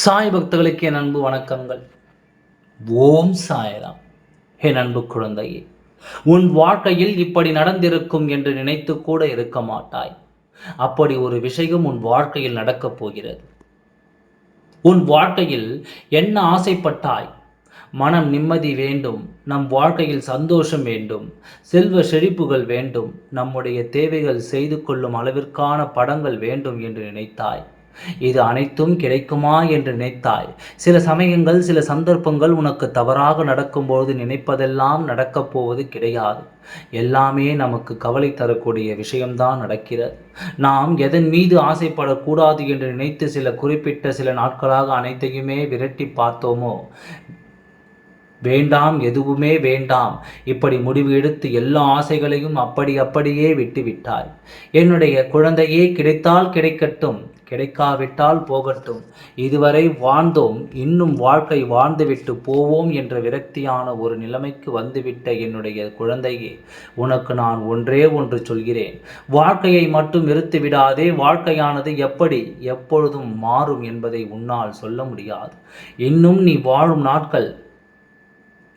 சாய் பக்தர்களுக்கு என் அன்பு வணக்கங்கள். ஓம் சாயராம். என் அன்பு குழந்தையே உன் வாழ்க்கையில் இப்படி நடந்திருக்கும் என்று நினைத்து கூட இருக்க மாட்டாய். அப்படி ஒரு விஷயம் உன் வாழ்க்கையில் நடக்கப் போகிறது. உன் வாழ்க்கையில் என்ன ஆசைப்பட்டாய்? மனம் நிம்மதி வேண்டும் நம் வாழ்க்கையில் சந்தோஷம் வேண்டும் செல்வ செழிப்புகள் வேண்டும் நம்முடைய தேவைகள் செய்து கொள்ளும் அளவிற்கான படங்கள் வேண்டும் என்று நினைத்தாய். இது அனைத்தும் கிடைக்குமா என்று நினைத்தாய். சில சமயங்கள் சில சந்தர்ப்பங்கள் உனக்கு தவறாக நடக்கும்போது நினைப்பதெல்லாம் நடக்கப் போவது கிடையாது. எல்லாமே நமக்கு கவலை தரக்கூடிய விஷயம்தான் நடக்கிறது. நாம் எதன் மீது ஆசைப்படக்கூடாது என்று நினைத்து சில குறிப்பிட்ட சில நாட்களாக அனைத்தையுமே விரட்டி பார்த்தோமோ? வேண்டாம் எதுவுமே வேண்டாம். இப்படி முடிவு எடுத்து எல்லா ஆசைகளையும் அப்படி அப்படியே விட்டுவிட்டாய். என்னுடைய குழந்தையே கிடைத்தால் கிடைக்கட்டும். கிடைக்காவிட்டால் போகட்டும். இதுவரை வாழ்ந்தோம் இன்னும் வாழ்க்கை வாழ்ந்துவிட்டு போவோம் என்ற விரக்தியான ஒரு நிலைமைக்கு வந்துவிட்ட என்னுடைய குழந்தையே உனக்கு நான் ஒன்றே ஒன்று சொல்கிறேன். வாழ்க்கையை மட்டும் நிறுத்தி விடாதே வாழ்க்கையானது எப்படி எப்பொழுதும் மாறும் என்பதை உன்னால் சொல்ல முடியாது. இன்னும் நீ வாழும் நாட்கள்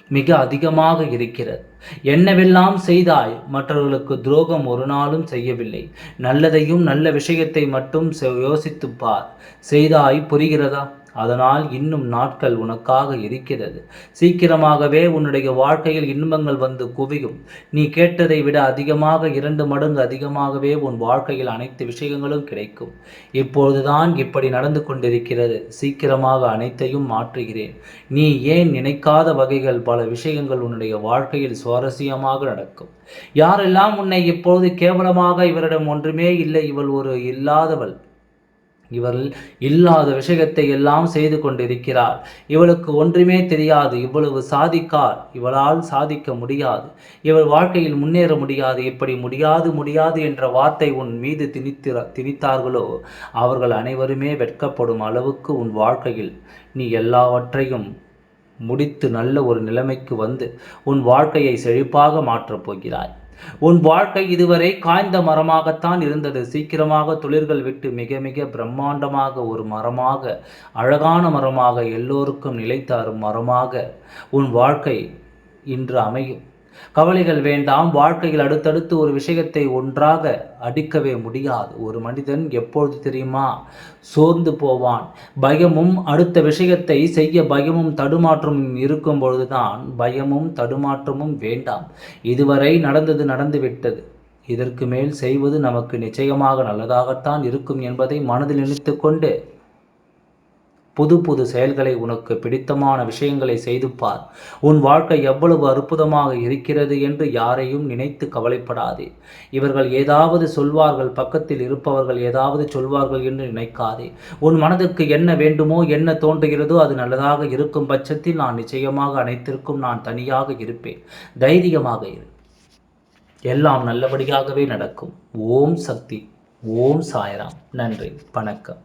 மிக அதிகமாக இருக்கிறது. என்னவெல்லாம் செய்தாய்? மற்றவர்களுக்கு துரோகம் ஒரு நாளும் செய்யவில்லை. நல்லதையும் நல்ல விஷயத்தை மட்டும் யோசித்துப்பார் செய்தாய் புரிகிறதா? அதனால் இன்னும் நாட்கள் உனக்காக இருக்கிறது. சீக்கிரமாகவே உன்னுடைய வாழ்க்கையில் இன்பங்கள் வந்து குவியும். நீ கேட்டதை விட அதிகமாக இரண்டு மடங்கு அதிகமாகவே உன் வாழ்க்கையில் அனைத்து விஷயங்களும் கிடைக்கும். இப்பொழுதுதான் இப்படி நடந்து கொண்டிருக்கிறது. சீக்கிரமாக அனைத்தையும் மாற்றுகிறேன். நீ ஏன் நினைக்காத வகைகள் பல விஷயங்கள் உன்னுடைய வாழ்க்கையில் சுவாரஸ்யமாக நடக்கும். யாரெல்லாம் உன்னை இப்பொழுது கேவலமாக இவரிடம் ஒன்றுமே இல்லை இவள் ஒரு இல்லாதவள். இவள் இல்லாத விஷயத்தை எல்லாம் செய்து கொண்டிருக்கிறார் இவளுக்கு ஒன்றுமே தெரியாது. இவ்வளவு சாதிக்கார். இவளால் சாதிக்க முடியாது. இவள் வாழ்க்கையில் முன்னேற முடியாது. இப்படி முடியாது முடியாது என்ற வார்த்தை உன் மீது திணித்திர திணித்தார்களோ? அவர்கள் அனைவருமே வெட்கப்படும் அளவுக்கு உன் வாழ்க்கையில் நீ எல்லாவற்றையும் முடித்து நல்ல ஒரு நிலைமைக்கு வந்து உன் வாழ்க்கையை செழிப்பாக மாற்றப் போகிறாய். உன் வாழ்க்கை இதுவரை காய்ந்த மரமாகத்தான் இருந்தது. சீக்கிரமாக துளிர்கள் விட்டு மிக மிக பிரம்மாண்டமாக ஒரு மரமாக அழகான மரமாக எல்லோருக்கும் நிலைத்தாரும் மரமாக உன் வாழ்க்கை இன்று அமையும். கவலைகள் வேண்டாம் வாழ்க்கையில் அடுத்தடுத்து ஒரு விஷயத்தை ஒன்றாக அடிக்கவே முடியாது. ஒரு மனிதன் எப்பொழுது தெரியுமா? சோர்ந்து போவான். பயமும் அடுத்த விஷயத்தை செய்ய பயமும் தடுமாற்றமும் இருக்கும் பொழுதுதான் பயமும் தடுமாற்றமும் வேண்டாம். இதுவரை நடந்தது நடந்துவிட்டது. இதற்கு மேல் செய்வது நமக்கு நிச்சயமாக நல்லதாகத்தான் இருக்கும் என்பதை மனதில் நினைத்து கொண்டு புது புது செயல்களை உனக்கு பிடித்தமான விஷயங்களை செய்து பார். உன் வாழ்க்கை எவ்வளவு அற்புதமாக இருக்கிறது என்று யாரையும் நினைத்து கவலைப்படாதே. இவர்கள் ஏதாவது சொல்வார்கள் பக்கத்தில் இருப்பவர்கள் ஏதாவது சொல்வார்கள் என்று நினைக்காதே. உன் மனதுக்கு என்ன வேண்டுமோ என்ன தோன்றுகிறதோ அது நல்லதாக இருக்கும் பட்சத்தில் நான் நிச்சயமாக அனைத்திற்கும் நான் தனியாக இருப்பேன். தைரியமாக இரு. எல்லாம் நல்லபடியாகவே நடக்கும். ஓம் சக்தி. ஓம் சாய்ராம். நன்றி. வணக்கம்.